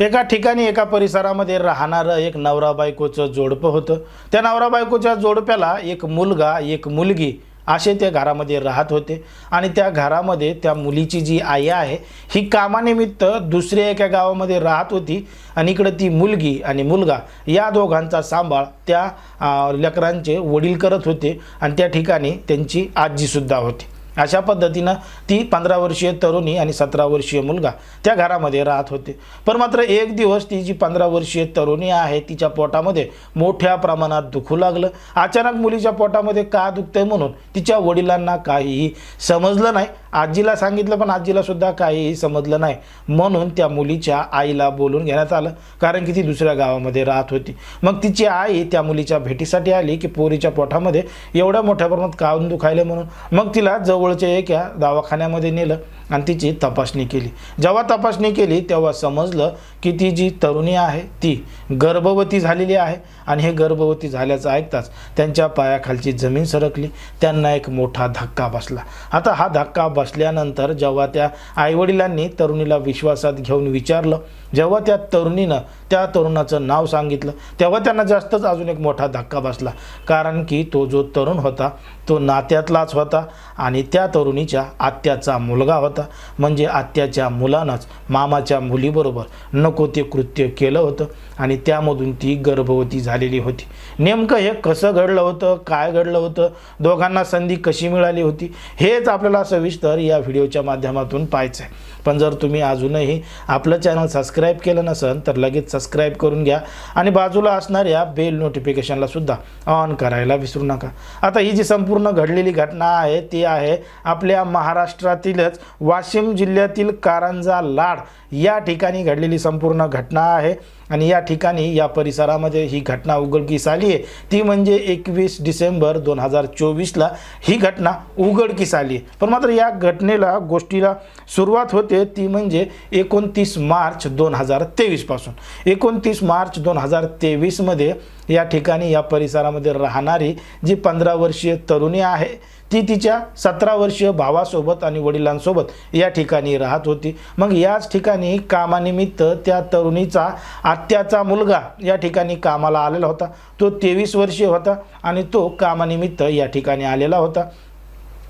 एका ठिकाणी एका परिसरामध्ये राहणारं एक नवरा बायकोचं जोडपं होतं. त्या नवरा बायकोच्या जोडप्याला एक मुलगा एक मुलगी असे त्या घरामध्ये राहत होते. आणि त्या घरामध्ये त्या मुलीची जी आई आहे ही कामानिमित्त दुसऱ्या एका गावामध्ये राहत होती. आणि इकडं ती मुलगी आणि मुलगा या दोघांचा सांभाळ त्या लेकरांचे वडील करत होते. आणि त्या ठिकाणी त्यांची आजीसुद्धा होती. अशा पद्धतीनं ती पंधरा वर्षीय तरुणी आणि सतरा वर्षीय मुलगा त्या घरामध्ये राहत होते. पण मात्र एक दिवस ती जी पंधरा वर्षीय तरुणी आहे तिच्या पोटामध्ये मोठ्या प्रमाणात दुखू लागलं. अचानक मुलीच्या पोटामध्ये का दुखतंय म्हणून तिच्या वडिलांना काहीही समजलं नाही. आजीला सांगितलं पण आजीला सुद्धा काहीही समजलं नाही म्हणून त्या मुलीच्या आईला बोलून घेण्यात आलं. कारण की ती दुसऱ्या गावामध्ये राहत होती. मग तिची आई त्या मुलीच्या भेटीसाठी आली की पोरीच्या पोटामध्ये एवढ्या मोठ्या प्रमाणात काऊन दुखायले म्हणून. मग तिला जवळच्या एका दवाखान्यामध्ये नेलं आणि तिची तपासणी केली. जेव्हा तपासणी केली तेव्हा समजलं की ती जी तरुणी आहे ती गर्भवती झालेली आहे आणि हे गर्भवती झाल्याचं ऐकताच त्यांच्या पायाखालची जमीन सरकली. त्यांना एक मोठा धक्का बसला. आता हा धक्का बसल्यानंतर जेव्हा त्या आईवडिलांनी तरुणीला विश्वासात घेऊन विचारलं जेव्हा त्या तरुणीनं त्या तरुणाचं नाव सांगितलं तेव्हा त्यांना जास्तच अजून एक मोठा धक्का बसला. कारण की तो जो तरुण होता तो नात्यातलाच होता आणि त्या तरुणीच्या आत्याचा मुलगा होता. म्हणजे आत्याच्या मुलानंच मामाच्या मुलीबरोबर नको ते कृत्य केलं होतं आणि त्यामधून ती गर्भवती झालेली होती. नेमकं हे कसं घडलं होतं? काय घडलं होतं? दोघांना संधी कशी मिळाली होती? हेच आपल्याला सविस्तर या व्हिडिओच्या माध्यमातून पाहायचं आहे पण जर तुम्ही अजूनही आपलं चॅनल सबस्क्राईब केलं नसेल तर लगेच सबस्क्राईब करून घ्या आणि बाजूला असणाऱ्या बेल नोटिफिकेशनला सुद्धा ऑन करायला विसरू नका. आता ही जी संपूर्ण घडलेली घटना आहे ती आहे आपल्या महाराष्ट्रातीलच वाशिम जिल्ह्यातील कारंजा लाड या ठिकाणी घडलेली संपूर्ण घटना आहे. आणि या ठिकाणी या परिसरामध्ये ही घटना उघडकीस आली आहे. ती म्हणजे एकवीस डिसेंबर दोन हजार चोवीसला ही घटना उघडकीस आली आहे. पण मात्र या घटनेला गोष्टीला सुरुवात होते ती म्हणजे एकोणतीस मार्च दोन हजार तेवीसपासून एकोणतीस मार्च दोन हजार तेवीसमध्ये या ठिकाणी या परिसरामध्ये राहणारी जी पंधरा वर्षीय तरुणी आहे ती तिच्या सतरा वर्षीय भावासोबत आणि वडिलांसोबत या ठिकाणी राहत होती. मग याच ठिकाणी कामानिमित्त त्या तरुणीचा आत्याचा मुलगा या ठिकाणी कामाला आलेला होता. तो तेवीस वर्षीय होता आणि तो कामानिमित्त या ठिकाणी आलेला होता.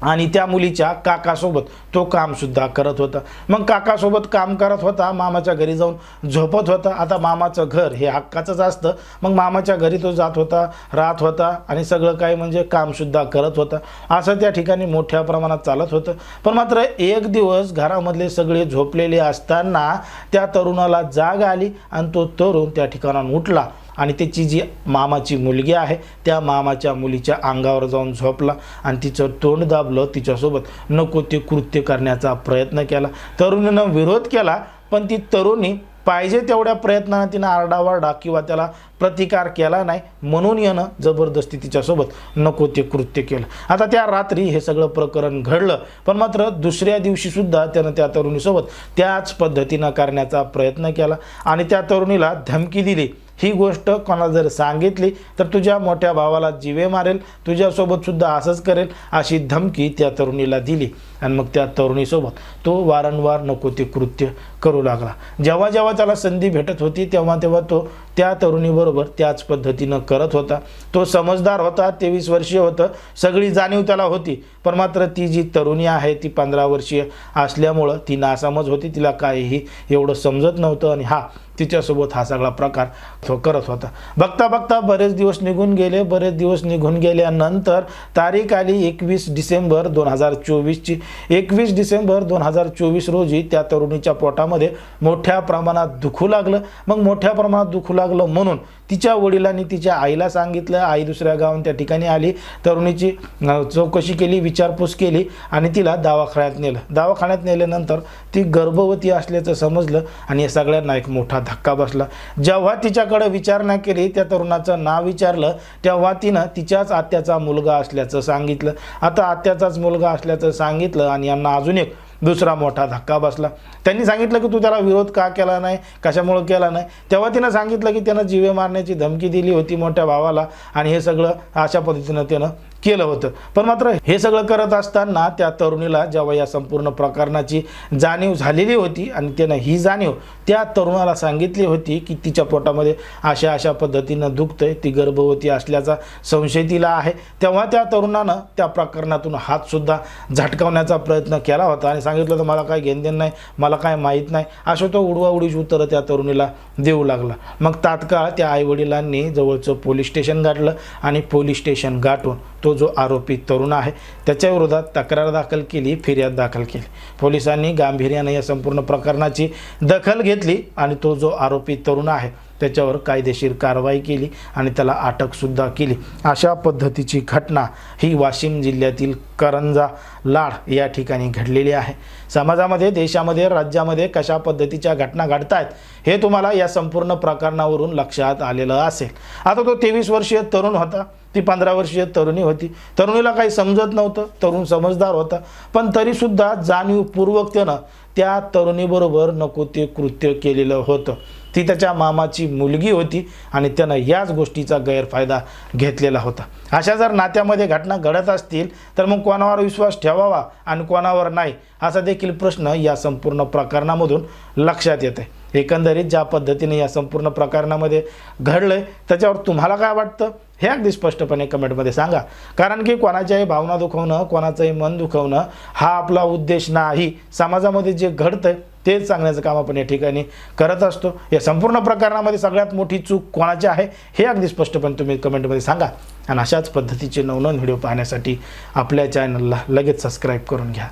आणि त्या मुलीच्या काकासोबत तो कामसुद्धा करत होता. मग काकासोबत काम करत होता मामाच्या घरी जाऊन झोपत होता. आता मामाचं घर हे हक्काचंच असतं. मग मामाच्या घरी तो जात होता राहत होता आणि सगळं काही म्हणजे कामसुद्धा करत होता. असं त्या ठिकाणी मोठ्या प्रमाणात चालत होतं. पण मात्र एक दिवस घरामधले सगळे झोपलेले असताना त्या तरुणाला जाग आली आणि तो तरुण त्या ठिकाणाहून उठला. आणि त्याची जी मामाची मुलगी आहे त्या मामाच्या मुलीच्या अंगावर जाऊन झोपला आणि तिचं तोंड दाबलं तिच्यासोबत. नको ते कृत्य करण्याचा प्रयत्न केला. तरुणीनं विरोध केला पण ती तरुणी पाहिजे तेवढ्या प्रयत्नानं तिनं आरडावारडा किंवा त्याला प्रतिकार केला नाही म्हणून यानं जबरदस्ती तिच्यासोबत नको ते कृत्य केलं. आता त्या रात्री हे सगळं प्रकरण घडलं पण मात्र दुसऱ्या दिवशीसुद्धा त्यानं त्या तरुणीसोबत त्याच पद्धतीनं करण्याचा प्रयत्न केला आणि त्या तरुणीला धमकी दिली. ही गोष्ट कोणाला जर सांगितली तर तुझ्या मोठ्या भावाला जिवे मारेल तुझ्यासोबतसुद्धा असंच करेल अशी धमकी त्या तरुणीला दिली. आणि मग त्या तरुणीसोबत तो वारंवार नको ते कृत्य करू लागला. जेव्हा जेव्हा त्याला संधी भेटत होती तेव्हा तेव्हा तो त्या तरुणीबरोबर त्याच पद्धतीनं करत होता. तो समजदार होता तेवीस वर्षीय होतं सगळी जाणीव त्याला होती. पण मात्र ती जी तरुणी आहे ती पंधरा वर्षीय असल्यामुळं ती नासमज होती तिला काहीही एवढं समजत नव्हतं आणि हा तिच्यासोबत हा सगळा प्रकार तो करत होता. बघता बघता बरेच दिवस निघून गेले बरेच दिवस निघून गेल्यानंतर तारीख आली एकवीस डिसेंबर दोन हजार चोवीसची. एकवीस डिसेंबर दोन हजार चोवीस रोजी त्या तरुणीच्या पोटामध्ये मोठ्या प्रमाणात दुखू लागलं. मग मोठ्या प्रमाणात दुखू लागलं म्हणून तिच्या वडिलांनी तिच्या आईला सांगितलं. आई दुसऱ्या गावून त्या ठिकाणी आली. तरुणीची चौकशी केली विचारपूस केली आणि तिला दवाखान्यात नेलं. दवाखान्यात नेल्यानंतर ती गर्भवती असल्याचं समजलं आणि या सगळ्यांना एक मोठा धक्का बसला. जेव्हा तिच्याकडे विचारणा केली त्या तरुणाचं नाव विचारलं तेव्हा तिनं तिच्याच आत्याचा मुलगा असल्याचं सांगितलं. आता आत्याचाच मुलगा असल्याचं सांगितलं आणि यांना अजून एक दुसरा मोठा धक्का बसला. त्यांनी सांगितलं की तू त्याला विरोध का केला नाही? कशामुळं केला नाही? तेव्हा तिनं सांगितलं की त्यानं जिवे मारण्याची धमकी दिली होती मोठ्या भावाला आणि हे सगळं अशा पद्धतीनं त्यानं केलं होतं. पण मात्र हे सगळं करत असताना त्या तरुणीला जेव्हा या संपूर्ण प्रकरणाची जाणीव झालेली होती आणि त्यानं ही जाणीव त्या तरुणाला सांगितली होती की तिच्या पोटामध्ये अशा अशा पद्धतीनं दुखतंय ती गर्भवती असल्याचा संशय तिला आहे. तेव्हा त्या तरुणानं त्या प्रकरणातून हातसुद्धा झटकावण्याचा प्रयत्न केला होता आणि सांगितलं तर मला काय घेणदेण नाही मला काय माहीत नाही. असं तो उडवाउडीची उत्तरं त्या तरुणीला देऊ लागला. मग तात्काळ त्या आईवडिलांनी जवळचं पोलीस स्टेशन गाठलं आणि पोलीस स्टेशन गाठून तो जो आरोपी तरुण आहे त्याच्या विरोधात तक्रार दाखल केली फिर्याद दाखल केली. पोलिसांनी गांभीर्याने या संपूर्ण प्रकरणाची दखल घेतली आणि तो जो आरोपी तरुण आहे त्याच्यावर कायदेशीर कारवाई केली आणि त्याला अटकसुद्धा केली. अशा पद्धतीची घटना ही वाशिम जिल्ह्यातील करंजा लाड या ठिकाणी घडलेली आहे. समाजामध्ये देशामध्ये राज्यामध्ये कशा पद्धतीच्या घटना घडत आहेत हे तुम्हाला या संपूर्ण प्रकरणावरून लक्षात आलेलं असेल. आता तो तेवीस वर्षीय तरुण होता. ती पंधरा वर्षीय तरुणी होती. तरुणीला काही समजत नव्हतं. तरुण समजदार होता. पण तरीसुद्धा जाणीवपूर्वक त्यानं त्या तरुणीबरोबर नको ते कृत्य केलेलं होतं. ती त्याच्या मामाची मुलगी होती आणि त्यानं याच गोष्टीचा गैरफायदा घेतलेला होता. अशा जर नात्यामध्ये घटना घडत असतील तर मग कोणावर विश्वास ठेवावा आणि कोणावर नाही असा देखील प्रश्न या संपूर्ण प्रकरणामधून लक्षात येत आहे एकंदरीत ज्या पद्धतीने या संपूर्ण प्रकरणामध्ये घडलंय त्याच्यावर तुम्हाला काय वाटतं? हे अगदी स्पष्टपणे कमेंटमध्ये सांगा. कारण की कोणाच्याही भावना दुखवणं कोणाचंही मन दुखवणं हा आपला उद्देश नाही. समाजामध्ये जे घडतंय तेच सांगण्याचं काम आपण या ठिकाणी करत असतो. या संपूर्ण प्रकरणामध्ये सगळ्यात मोठी चूक कोणाची आहे हे अगदी स्पष्टपणे तुम्ही कमेंटमध्ये सांगा. आणि अशाच पद्धतीचे नवनवीन व्हिडिओ पाहण्यासाठी आपल्या चॅनलला लगेच सबस्क्राईब करून घ्या.